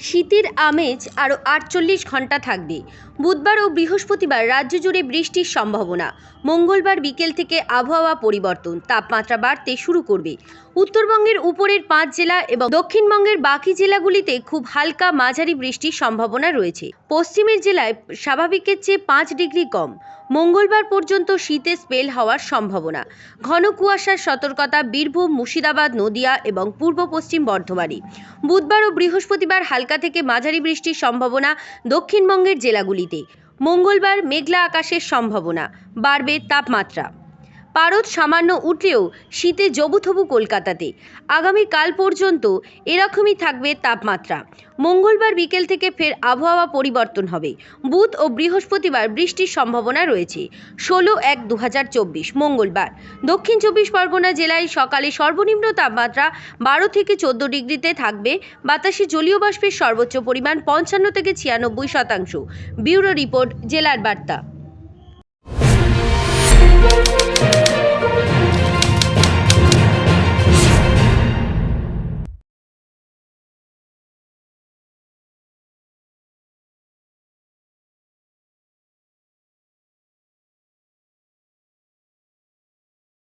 শীতের আমেজ আরও আটচল্লিশ ঘণ্টা থাকবে। বুধবার ও বৃহস্পতিবার রাজ্য জুড়ে বৃষ্টির সম্ভাবনা। মঙ্গলবার বিকেল থেকে আবহাওয়া পরিবর্তন, তাপমাত্রা বাড়তে শুরু করবে। উত্তরবঙ্গের উপরের পাঁচ জেলা এবং দক্ষিণবঙ্গের বাকি জেলাগুলিতে খুব হালকা মাঝারি বৃষ্টির সম্ভাবনা রয়েছে। পশ্চিমের জেলায় স্বাভাবিকের চেয়ে পাঁচ ডিগ্রি কম। মঙ্গলবার পর্যন্ত শীতে স্পেল হওয়ার সম্ভাবনা। ঘন কুয়াশার সতর্কতা, বীরভূম, মুর্শিদাবাদ, নদিয়া এবং পূর্ব পশ্চিম বর্ধমানে। বুধবার ও বৃহস্পতিবার হালকা থেকে মাঝারি বৃষ্টির সম্ভাবনা দক্ষিণবঙ্গের জেলাগুলিতে। মঙ্গলবার মেঘলা আকাশের সম্ভাবনা। বাড়বে তাপমাত্রা। পারদ সামান্য উঠলেও শীতে জবুথবু কলকাতাতে। আগামী কাল পর্যন্ত এরকমই থাকবে তাপমাত্রা। মঙ্গলবার বিকেল থেকে ফের আবহাওয়া পরিবর্তন হবে। বুধ ও বৃহস্পতিবার বৃষ্টির সম্ভাবনা রয়েছে। ষোলো এক দু মঙ্গলবার। দক্ষিণ চব্বিশ পরগনা জেলায় সকালে সর্বনিম্ন তাপমাত্রা বারো থেকে চোদ্দ ডিগ্রিতে থাকবে। বাতাসে জলীয় বাষ্পের সর্বোচ্চ পরিমাণ পঞ্চান্ন থেকে ছিয়ানব্বই শতাংশ। ব্যুরো রিপোর্ট, জেলার বার্তা।